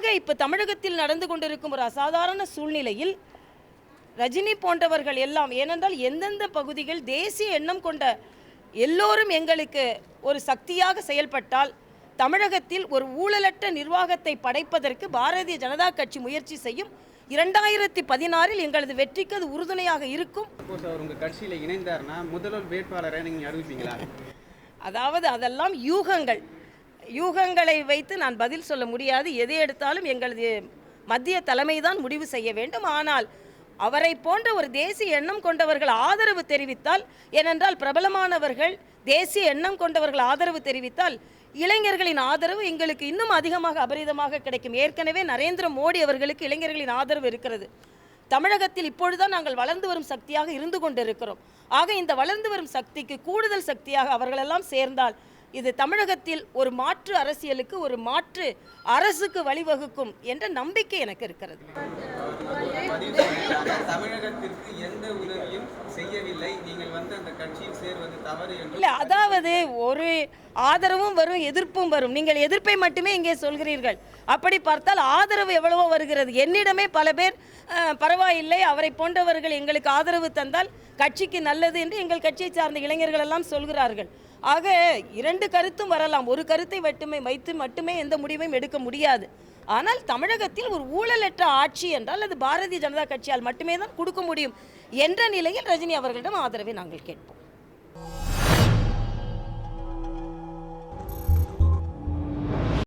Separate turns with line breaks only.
ஆக இப்போ தமிழகத்தில் நடந்து கொண்டிருக்கும் ஒரு அசாதாரண சூழ்நிலையில் ரஜினி போன்றவர்கள் எல்லாம் ஏனென்றால் எந்தெந்த பகுதிகள் தேசிய எண்ணம் கொண்ட எல்லோரும் எங்களுக்கு ஒரு சக்தியாக செயல்பட்டால் தமிழகத்தில் ஒரு ஊழலற்ற நிர்வாகத்தை படைப்பதற்கு பாரதிய ஜனதா கட்சி முயற்சி செய்யும் இரண்டாயிரத்தி பதினாறில் எங்களது வெற்றிக்கு அது உறுதுணையாக இருக்கும்.
கட்சியில இணைந்தாருன்னா முதல்வர் வேட்பாளரை நீங்க அறிவிப்பீங்களா?
அதாவது அதெல்லாம் யூகங்கள். யூகங்களை வைத்து நான் பதில் சொல்ல முடியாது. எதை எடுத்தாலும் எங்களது மத்திய தலைமை தான் முடிவு செய்ய வேண்டும். ஆனால் அவரை போன்ற ஒரு தேசிய எண்ணம் கொண்டவர்கள் ஆதரவு தெரிவித்தால் ஏனென்றால் பிரபலமானவர்கள் தேசிய எண்ணம் கொண்டவர்கள் ஆதரவு தெரிவித்தால் இளைஞர்களின் ஆதரவு எங்களுக்கு இன்னும் அதிகமாக அபரிதமாக கிடைக்கும். ஏற்கனவே நரேந்திர மோடி அவர்களுக்கு இளைஞர்களின் ஆதரவு இருக்கிறது. தமிழகத்தில் இப்பொழுதுதான் நாங்கள் வளர்ந்து வரும் சக்தியாக இருந்து கொண்டிருக்கிறோம். ஆக இந்த வளர்ந்து வரும் சக்திக்கு கூடுதல் சக்தியாக அவர்களெல்லாம் சேர்ந்தால் இது தமிழகத்தில் ஒரு மாற்று அரசியலுக்கு ஒரு மாற்று அரசுக்கு வழிவகுக்கும் என்ற நம்பிக்கை எனக்கு இருக்கிறது.
தமிழகத்திற்கு எந்த உதவியும் செய்யவில்லை. நீங்கள் வந்து அந்த கட்சியில் சேர்வது தவறு என்று
இல்லை அதாவது ஒரு ஆதரவும் வரும் எதிர்ப்பும் வரும். நீங்கள் எதிர்ப்பை மட்டுமே இங்கே சொல்கிறீர்கள். அப்படி பார்த்தால் ஆதரவு எவ்வளவோ வருகிறது. என்னிடமே பல பேர் பரவாயில்லை அவரை போன்றவர்கள் எங்களுக்கு ஆதரவு தந்தால் கட்சிக்கு நல்லது என்று எங்கள் கட்சியை சார்ந்த இளைஞர்கள் எல்லாம் சொல்கிறார்கள். ஆக இரண்டு கருத்தும் வரலாம். ஒரு கருத்தை மட்டுமே வைத்து மட்டுமே எந்த முடிவையும் எடுக்க முடியாது. ஆனால் தமிழகத்தில் ஒரு ஊழலற்ற ஆட்சி என்றால் அது பாரதிய ஜனதா கட்சியால் மட்டுமே தான் கொடுக்க முடியும் என்ற நிலையில் ரஜினி அவர்களிடம் ஆதரவை நாங்கள் கேட்போம்.